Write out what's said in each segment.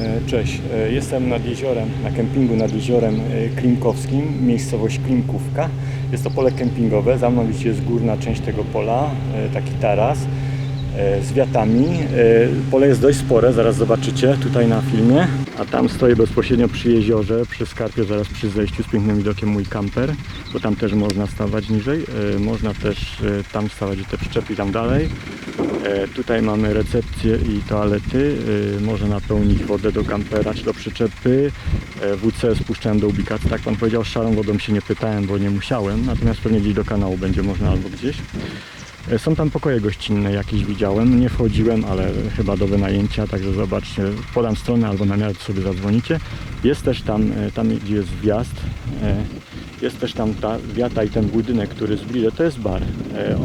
E, Cześć, E, jestem nad jeziorem, na kempingu nad jeziorem e, Klimkowskim, miejscowość Klimkówka. Jest to pole kempingowe, za mną jest górna część tego pola, taki taras z wiatami. E, Pole jest dość spore, zaraz zobaczycie tutaj na filmie. A tam stoję bezpośrednio przy jeziorze, przy skarpie, zaraz przy zejściu z pięknym widokiem mój kamper, bo tam też można stawać niżej. E, Można też e, tam stawać i te przyczepy tam dalej. E, Tutaj mamy recepcję i toalety. E, Można napełnić wodę do kampera czy do przyczepy. E, WC spuszczałem do ubikacji. Tak pan powiedział, szarą wodą się nie pytałem, bo nie musiałem. Natomiast pewnie gdzieś do kanału będzie można albo gdzieś. E, Są tam pokoje gościnne jakieś widziałem. Nie wchodziłem, ale chyba do wynajęcia, także zobaczcie. Podam stronę albo na miarę sobie zadzwonicie. Jest też tam, e, tam gdzie jest wjazd. e, Jest też tam ta wiata i ten budynek, który bliżej, to jest bar.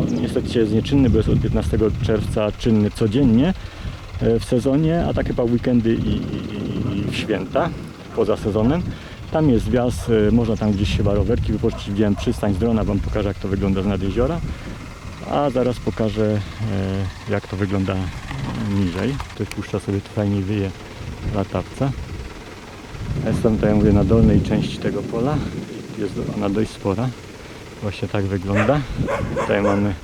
On niestety jest nieczynny, bo jest od 15 czerwca czynny codziennie w sezonie, a tak chyba weekendy i, i, i święta poza sezonem. Tam jest wjazd, można tam gdzieś chyba rowerki wypożyczyć. Widziałem przystań z drona, Wam pokażę jak to wygląda z nad jeziora. A zaraz pokażę e, jak to wygląda niżej. Ktoś puszcza sobie tu fajnie wyje latawca. Jestem tutaj, mówię, na dolnej części tego pola. Jest ona dość spora. Właśnie tak wygląda. Tutaj mamy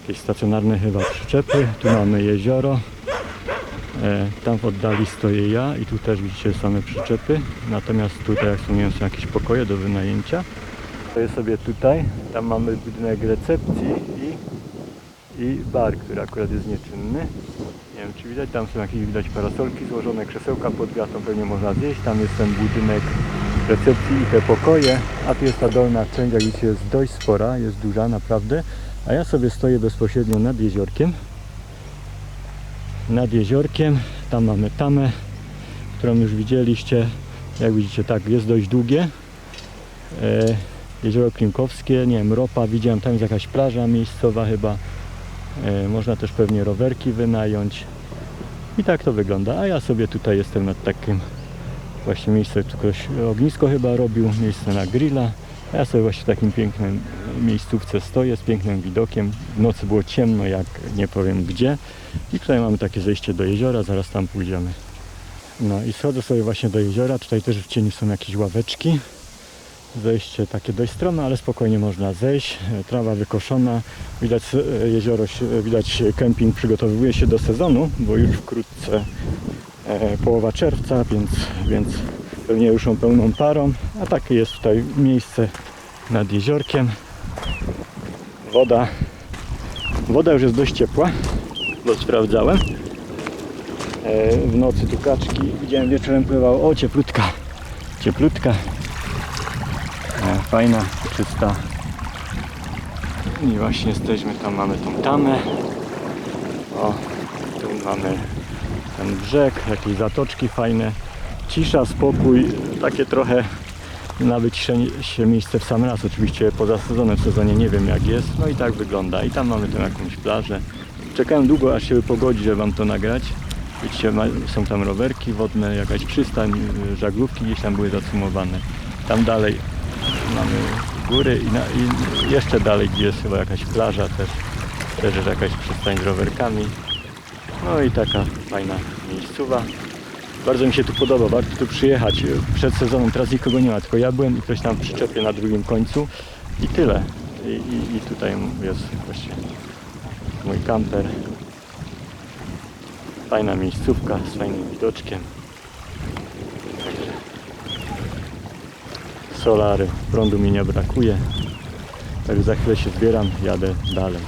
jakieś stacjonarne chyba przyczepy. Tu mamy jezioro. E, tam w oddali stoję ja i tu też widzicie same przyczepy. Natomiast tutaj, jak wspomniałem, są jakieś pokoje do wynajęcia. Stoję sobie tutaj. Tam mamy budynek recepcji i, i bar, który akurat jest nieczynny. Nie wiem czy widać, tam są jakieś widać parasolki złożone, krzesełka pod wiatą, pewnie można zjeść. Tam jest ten budynek recepcji i te pokoje, a tu jest ta dolna część, jak widzicie jest dość spora, jest duża naprawdę. A ja sobie stoję bezpośrednio nad jeziorkiem. Nad jeziorkiem, tam mamy tamę, którą już widzieliście. Jak widzicie, tak, jest dość długie. E, jezioro Klimkowskie, nie wiem, ropa, widziałem tam jest jakaś plaża miejscowa chyba. E, można też pewnie rowerki wynająć. I tak to wygląda. A ja sobie tutaj jestem nad takim właśnie miejsce, tu ktoś ognisko chyba robił, miejsce na grilla. A ja sobie właśnie w takim pięknym miejscówce stoję z pięknym widokiem. W nocy było ciemno jak nie powiem gdzie. I tutaj mamy takie zejście do jeziora, zaraz tam pójdziemy. No i schodzę sobie właśnie do jeziora. Tutaj też w cieniu są jakieś ławeczki. Zejście takie dość strome, ale spokojnie można zejść. E, Trawa wykoszona. Widać e, jezioro, się- widać kemping przygotowuje się do sezonu, bo już wkrótce e, połowa czerwca, więc, więc pewnie ruszą pełną parą. A takie jest tutaj miejsce nad jeziorkiem. Woda, woda już jest dość ciepła, bo sprawdzałem. E, w nocy tu kaczki, widziałem wieczorem pływał, o cieplutka, cieplutka. Fajna, czysta. I właśnie jesteśmy, tam mamy tą tamę. O, tu mamy ten brzeg, jakieś zatoczki fajne. Cisza, spokój, takie trochę na wyciszenie się miejsce w sam raz. Oczywiście poza sezonem, w sezonie nie wiem jak jest. No i tak wygląda. I tam mamy tam jakąś plażę. Czekałem długo aż się wypogodzi, żeby wam to nagrać. Widzicie, są tam rowerki wodne, jakaś przystań, y, żaglówki gdzieś tam były zacumowane. Tam dalej mamy góry i, na, i jeszcze dalej, gdzie jest chyba jakaś plaża też, też jest jakaś przystań z rowerkami. No i taka fajna miejscowa. Bardzo mi się tu podoba, warto tu przyjechać przed sezonem. Teraz nikogo nie ma, tylko ja byłem i ktoś tam przyczepie na drugim końcu i tyle. I, i, i tutaj jest właśnie mój kamper. Fajna miejscówka z fajnym widoczkiem. Solary, prądu mi nie brakuje. Także za chwilę się zbieram, jadę dalej.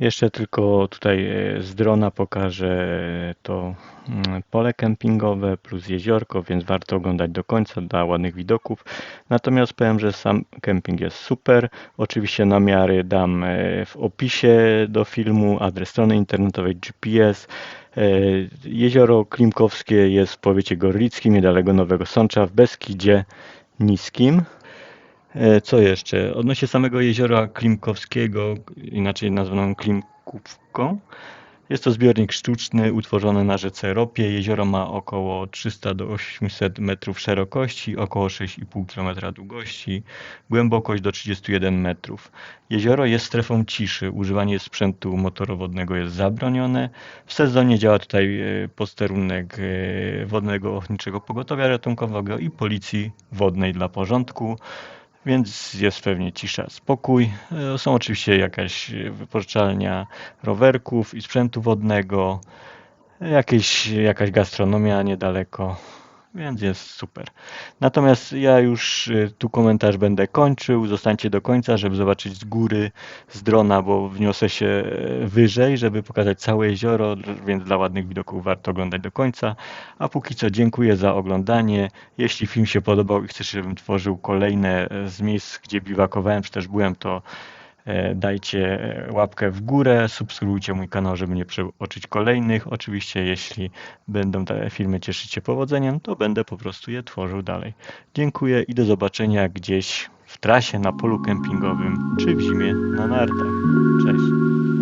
Jeszcze tylko tutaj e, z drona pokażę to mm, pole kempingowe plus jeziorko, więc warto oglądać do końca dla ładnych widoków. Natomiast powiem, że sam kemping jest super. Oczywiście namiary dam e, w opisie do filmu, adres strony internetowej, GPS. E, Jezioro Klimkowskie jest w powiecie gorlickim, niedaleko Nowego Sącza w Beskidzie Niskim. E, Co jeszcze? Odnośnie samego jeziora Klimkowskiego, inaczej nazwaną Klimkówką, Jest to zbiornik sztuczny utworzony na rzece Ropie. Jezioro ma około 300 do 800 metrów szerokości, około 6,5 km długości, głębokość do 31 metrów. Jezioro jest strefą ciszy. Używanie sprzętu motorowodnego jest zabronione. W sezonie działa tutaj e, posterunek e, Wodnego Ochotniczego Pogotowia Ratunkowego i Policji Wodnej dla porządku. Więc jest pewnie cisza, spokój. E, Są oczywiście jakaś e, wypożyczalnia rowerków i sprzętu wodnego, jakieś, jakaś gastronomia niedaleko, więc jest super. Natomiast ja już e, tu komentarz będę kończył. Zostańcie do końca, żeby zobaczyć z góry, z drona, bo wniosę się e, wyżej, żeby pokazać całe jezioro, więc dla ładnych widoków warto oglądać do końca. A póki co dziękuję za oglądanie. Jeśli film się podobał i chcesz, żebym tworzył kolejne e, z miejsc, gdzie biwakowałem, czy też byłem, to dajcie e, łapkę w górę, subskrybujcie mój kanał, żeby nie przeoczyć kolejnych. Oczywiście, jeśli będą te filmy cieszyć się powodzeniem, to będę po prostu je tworzył dalej. Dziękuję i do zobaczenia gdzieś w trasie na polu kempingowym, czy w zimie na nartach. Cześć!